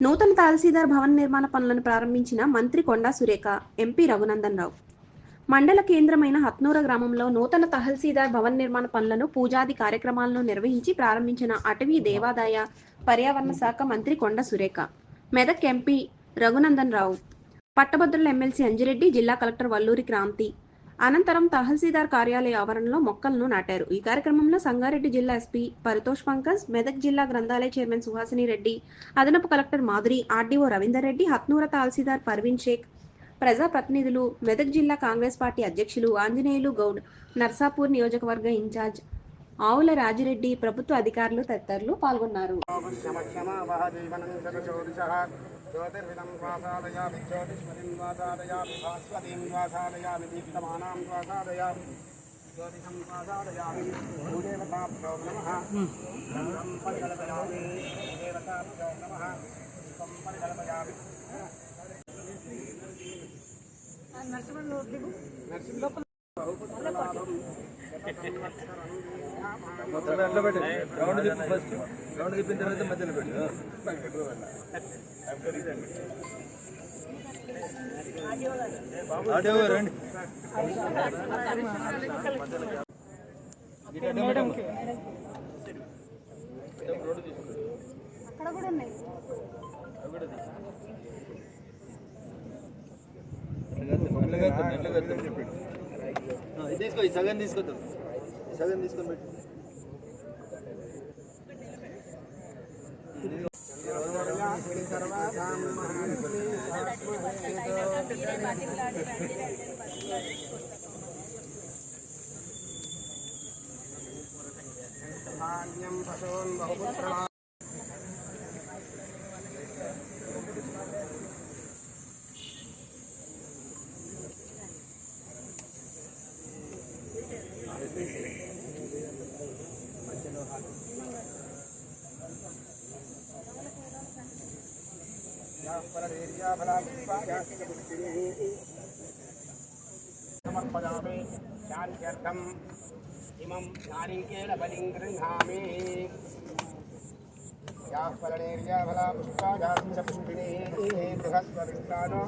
నూతన తహసీల్దార్ భవన నిర్మాణ పనులను ప్రారంభించిన మంత్రి కొండా సురేఖ ఎంపీ రఘునందన్ రావు మండల కేంద్రమైన హత్నూర గ్రామంలో నూతన తహసీల్దార్ భవన నిర్మాణ పనులను పూజాది కార్యక్రమాలను నిర్వహించి ప్రారంభించిన అటవీ దేవాదాయ పర్యావరణ శాఖ మంత్రి కొండ సురేఖ మెదక్ ఎంపీ రఘునందన్ రావు పట్టభద్రుల ఎమ్మెల్సీ అంజిరెడ్డి జిల్లా కలెక్టర్ వల్లూరి క్రాంతి అనంతరం తహసీల్దార్ కార్యాలయ ఆవరణలో మొక్కలను నాటారు. ఈ కార్యక్రమంలో సంగారెడ్డి జిల్లా ఎస్పీ పరితోష్ పంకజ్ మెదక్ జిల్లా గ్రంథాలయ చైర్మన్ సుహాసిని రెడ్డి అదనపు కలెక్టర్ మాధురి ఆర్డీఓ రవీందర్ రెడ్డి హత్నూర తహసీల్దార్ పర్వీన్ షేక్ ప్రజాప్రతినిధులు మెదక్ జిల్లా కాంగ్రెస్ పార్టీ అధ్యక్షులు ఆంజనేయులు గౌడ్ నర్సాపూర్ నియోజకవర్గ ఇన్ఛార్జ్ ఆవుల రాజిరెడ్డి ప్రభుత్వ అధికారులు తదితరులు పాల్గొన్నారు. ज्योतिर्विदं वासादयामि ज्योतिष्मतिं वासादयामि भास्वतीं वासादयामि दीप्तमानां वासादयामि ज्योतिषं वासादयामि भूदेवताभ्यो नमः। परिकल्पयामि भूदेवताभ्यो नमः। परिकल्पयामि। మొత్తం ఎట్లా పెట్టు. రౌండ్ తిప్పి ఫస్ట్ రౌండ్ తిప్పిన తర్వాత మధ్యలో పెట్టు. ఆడియో రండి. ఇది తీసుకో ఈ సగం తీసుకొద్దాం ఈ సగం తీసుకొని పెట్టు. धान्यं पशून् बहुपुत्रमा समर्पयामि शान्त्यर्थम् इमं नारिकेलबलिं गृह्णामि। याः फलनेर्याफला पुष्पा पुष्पिणीः बृहस्पतिष्ठानो